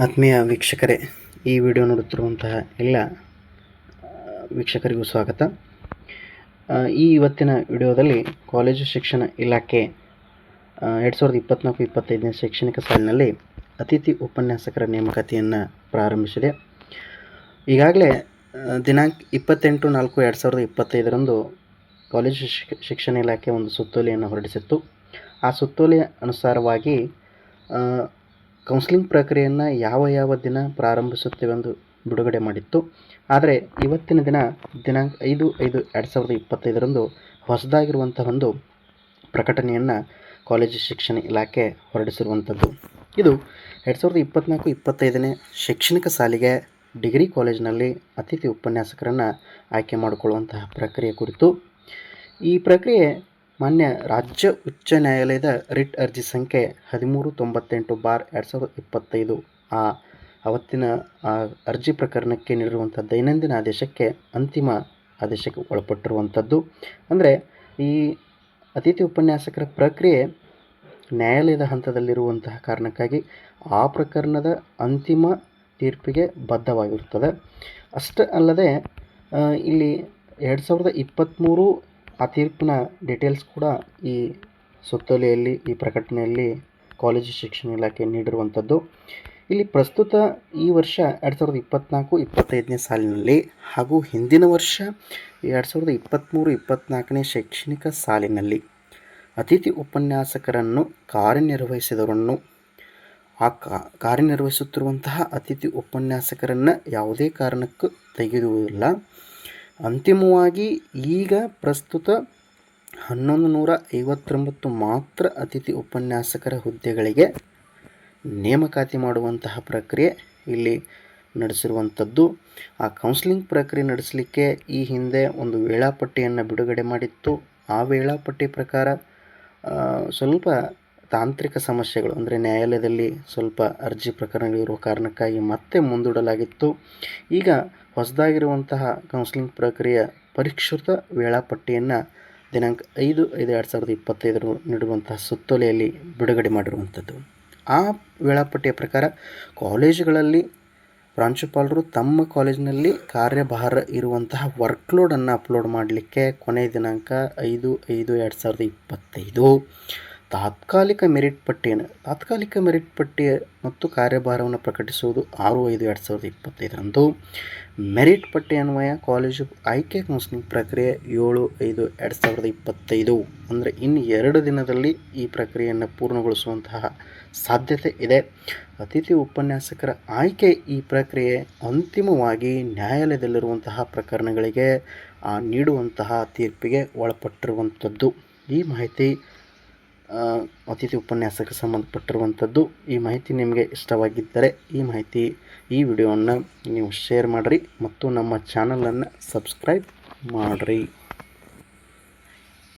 ಆತ್ಮೀಯ ವೀಕ್ಷಕರೇ, ಈ ವಿಡಿಯೋ ನೋಡುತ್ತಿರುವಂತಹ ಎಲ್ಲ ವೀಕ್ಷಕರಿಗೂ ಸ್ವಾಗತ. ಈ ಇವತ್ತಿನ ವಿಡಿಯೋದಲ್ಲಿ ಕಾಲೇಜು ಶಿಕ್ಷಣ ಇಲಾಖೆ ಎರಡು ಸಾವಿರದ ಇಪ್ಪತ್ತ್ನಾಲ್ಕು ಇಪ್ಪತ್ತೈದನೇ ಶೈಕ್ಷಣಿಕ ಸಾಲಿನಲ್ಲಿ ಅತಿಥಿ ಉಪನ್ಯಾಸಕರ ನೇಮಕಾತಿಯನ್ನು ಪ್ರಾರಂಭಿಸಿದೆ. ಈಗಾಗಲೇ ದಿನಾಂಕ ಇಪ್ಪತ್ತೆಂಟು ನಾಲ್ಕು ಎರಡು ಸಾವಿರದ ಇಪ್ಪತ್ತೈದರಂದು ಕಾಲೇಜು ಶಿಕ್ಷ- ಶಿಕ್ಷಣ ಇಲಾಖೆ ಒಂದು ಸುತ್ತೋಲೆಯನ್ನು ಹೊರಡಿಸಿತ್ತು. ಆ ಸುತ್ತೋಲೆಯ ಅನುಸಾರವಾಗಿ ಕೌನ್ಸಿಲಿಂಗ್ ಪ್ರಕ್ರಿಯೆಯನ್ನು ಯಾವ ಯಾವ ದಿನ ಪ್ರಾರಂಭಿಸುತ್ತೇವೆಂದು ಬಿಡುಗಡೆ ಮಾಡಿತ್ತು. ಆದರೆ ಇವತ್ತಿನ ದಿನ ದಿನಾಂಕ ಐದು ಐದು ಎರಡು ಸಾವಿರದ ಇಪ್ಪತ್ತೈದರಂದು ಹೊಸದಾಗಿರುವಂಥ ಒಂದು ಪ್ರಕಟಣೆಯನ್ನು ಕಾಲೇಜು ಶಿಕ್ಷಣ ಇಲಾಖೆ ಹೊರಡಿಸಿರುವಂಥದ್ದು. ಇದು ಎರಡು ಸಾವಿರದ ಇಪ್ಪತ್ತ್ನಾಲ್ಕು ಇಪ್ಪತ್ತೈದನೇ ಶೈಕ್ಷಣಿಕ ಸಾಲಿಗೆ ಡಿಗ್ರಿ ಕಾಲೇಜಿನಲ್ಲಿ ಅತಿಥಿ ಉಪನ್ಯಾಸಕರನ್ನು ಆಯ್ಕೆ ಮಾಡಿಕೊಳ್ಳುವಂತಹ ಪ್ರಕ್ರಿಯೆ ಕುರಿತು. ಈ ಪ್ರಕ್ರಿಯೆ ಮಾನ್ಯ ರಾಜ್ಯ ಉಚ್ಚ ನ್ಯಾಯಾಲಯದ ರಿಟ್ ಅರ್ಜಿ ಸಂಖ್ಯೆ ಹದಿಮೂರು ತೊಂಬತ್ತೆಂಟು ಬಾರ್ ಎರಡು ಸಾವಿರದ ಇಪ್ಪತ್ತೈದು. ಆ ಅವತ್ತಿನ ಅರ್ಜಿ ಪ್ರಕರಣಕ್ಕೆ ನೀಡಿರುವಂಥ ದೈನಂದಿನ ಆದೇಶಕ್ಕೆ ಅಂತಿಮ ಆದೇಶಕ್ಕೆ ಒಳಪಟ್ಟಿರುವಂಥದ್ದು. ಅಂದರೆ ಈ ಅತಿಥಿ ಉಪನ್ಯಾಸಕರ ಪ್ರಕ್ರಿಯೆ ನ್ಯಾಯಾಲಯದ ಹಂತದಲ್ಲಿರುವಂತಹ ಕಾರಣಕ್ಕಾಗಿ ಆ ಪ್ರಕರಣದ ಅಂತಿಮ ತೀರ್ಪಿಗೆ ಬದ್ಧವಾಗಿರುತ್ತದೆ. ಅಷ್ಟೇ ಅಲ್ಲದೆ ಇಲ್ಲಿ ಎರಡು ಸಾವಿರದ ಇಪ್ಪತ್ತ್ಮೂರು ಆ ತೀರ್ಪಿನ ಡೀಟೇಲ್ಸ್ ಕೂಡ ಈ ಸುತ್ತೋಲೆಯಲ್ಲಿ, ಈ ಪ್ರಕಟಣೆಯಲ್ಲಿ ಕಾಲೇಜು ಶಿಕ್ಷಣ ಇಲಾಖೆ ನೀಡಿರುವಂಥದ್ದು. ಇಲ್ಲಿ ಪ್ರಸ್ತುತ ಈ ವರ್ಷ ಎರಡು ಸಾವಿರದ ಇಪ್ಪತ್ತ್ನಾಲ್ಕು ಇಪ್ಪತ್ತೈದನೇ ಸಾಲಿನಲ್ಲಿ ಹಾಗೂ ಹಿಂದಿನ ವರ್ಷ ಎರಡು ಸಾವಿರದ ಇಪ್ಪತ್ತ್ಮೂರು ಇಪ್ಪತ್ತ್ನಾಲ್ಕನೇ ಶೈಕ್ಷಣಿಕ ಸಾಲಿನಲ್ಲಿ ಅತಿಥಿ ಉಪನ್ಯಾಸಕರನ್ನು ಕಾರ್ಯನಿರ್ವಹಿಸಿದವರನ್ನು, ಆ ಕಾರ್ಯನಿರ್ವಹಿಸುತ್ತಿರುವಂತಹ ಅತಿಥಿ ಉಪನ್ಯಾಸಕರನ್ನು ಯಾವುದೇ ಕಾರಣಕ್ಕೂ ತೆಗೆಯುವುದಿಲ್ಲ ಅಂತಿಮವಾಗಿ ಈಗ ಪ್ರಸ್ತುತ ಹನ್ನೊಂದು ನೂರ ಐವತ್ತೊಂಬತ್ತು ಮಾತ್ರ ಅತಿಥಿ ಉಪನ್ಯಾಸಕರ ಹುದ್ದೆಗಳಿಗೆ ನೇಮಕಾತಿ ಮಾಡುವಂತಹ ಪ್ರಕ್ರಿಯೆ ಇಲ್ಲಿ ನಡೆಸಿರುವಂಥದ್ದು. ಆ ಕೌನ್ಸಿಲಿಂಗ್ ಪ್ರಕ್ರಿಯೆ ನಡೆಸಲಿಕ್ಕೆ ಈ ಹಿಂದೆ ಒಂದು ವೇಳಾಪಟ್ಟಿಯನ್ನು ಬಿಡುಗಡೆ ಮಾಡಿತ್ತು. ಆ ವೇಳಾಪಟ್ಟಿ ಪ್ರಕಾರ ಸ್ವಲ್ಪ ತಾಂತ್ರಿಕ ಸಮಸ್ಯೆಗಳು ಅಂದರೆ ನ್ಯಾಯಾಲಯದಲ್ಲಿ ಸ್ವಲ್ಪ ಅರ್ಜಿ ಪ್ರಕರಣಗಳಿರುವ ಕಾರಣಕ್ಕಾಗಿ ಮತ್ತೆ ಮುಂದೂಡಲಾಗಿತ್ತು. ಈಗ ಹೊಸದಾಗಿರುವಂತಹ ಕೌನ್ಸಿಲಿಂಗ್ ಪ್ರಕ್ರಿಯೆ ಪರಿಷ್ಕೃತ ವೇಳಾಪಟ್ಟಿಯನ್ನು ದಿನಾಂಕ ಐದು ಐದು, ಎರಡು ಸಾವಿರದ ಇಪ್ಪತ್ತೈದರ ನೀಡುವಂತಹ ಸುತ್ತೋಲೆಯಲ್ಲಿ ಬಿಡುಗಡೆ ಮಾಡಿರುವಂಥದ್ದು. ಆ ವೇಳಾಪಟ್ಟಿಯ ಪ್ರಕಾರ ಕಾಲೇಜುಗಳಲ್ಲಿ ಪ್ರಾಂಶುಪಾಲರು ತಮ್ಮ ಕಾಲೇಜಿನಲ್ಲಿ ಕಾರ್ಯಭಾರ ಇರುವಂತಹ ವರ್ಕ್ಲೋಡನ್ನು ಅಪ್ಲೋಡ್ ಮಾಡಲಿಕ್ಕೆ ಕೊನೆಯ ದಿನಾಂಕ ಐದು ಐದು, ಎರಡು ಸಾವಿರದ ಇಪ್ಪತ್ತೈದು. ತಾತ್ಕಾಲಿಕ ಮೆರಿಟ್ ಪಟ್ಟಿಯನ್ನು, ತಾತ್ಕಾಲಿಕ ಮೆರಿಟ್ ಪಟ್ಟಿ ಮತ್ತು ಕಾರ್ಯಭಾರವನ್ನು ಪ್ರಕಟಿಸುವುದು ಆರು, ಐದು, ಎರಡು ಸಾವಿರದ ಇಪ್ಪತ್ತೈದರಂದು. ಮೆರಿಟ್ ಪಟ್ಟಿ ಅನ್ವಯ ಕಾಲೇಜು ಆಯ್ಕೆ ಕೌನ್ಸಿಲಿಂಗ್ ಪ್ರಕ್ರಿಯೆ ಏಳು, ಐದು, ಎರಡು ಸಾವಿರದ ಇಪ್ಪತ್ತೈದು. ಅಂದರೆ ಇನ್ನು ಎರಡು ದಿನದಲ್ಲಿ ಈ ಪ್ರಕ್ರಿಯೆಯನ್ನು ಪೂರ್ಣಗೊಳಿಸುವಂತಹ ಸಾಧ್ಯತೆ ಇದೆ. ಅತಿಥಿ ಉಪನ್ಯಾಸಕರ ಆಯ್ಕೆ ಈ ಪ್ರಕ್ರಿಯೆ ಅಂತಿಮವಾಗಿ ನ್ಯಾಯಾಲಯದಲ್ಲಿರುವಂತಹ ಪ್ರಕರಣಗಳಿಗೆ ನೀಡುವಂತಹ ತೀರ್ಪಿಗೆ ಒಳಪಟ್ಟಿರುವಂಥದ್ದು. ಈ ಮಾಹಿತಿ ಅತಿಥಿ ಉಪನ್ಯಾಸಕ್ಕೆ ಸಂಬಂಧಪಟ್ಟಿರುವಂಥದ್ದು ಈ ಮಾಹಿತಿ ನಿಮಗೆ ಇಷ್ಟವಾಗಿದ್ದರೆ ಈ ಮಾಹಿತಿ, ಈ ವಿಡಿಯೋವನ್ನು ನೀವು ಶೇರ್ ಮಾಡಿರಿ ಮತ್ತು ನಮ್ಮ ಚಾನಲನ್ನು ಸಬ್ಸ್ಕ್ರೈಬ್ ಮಾಡಿರಿ.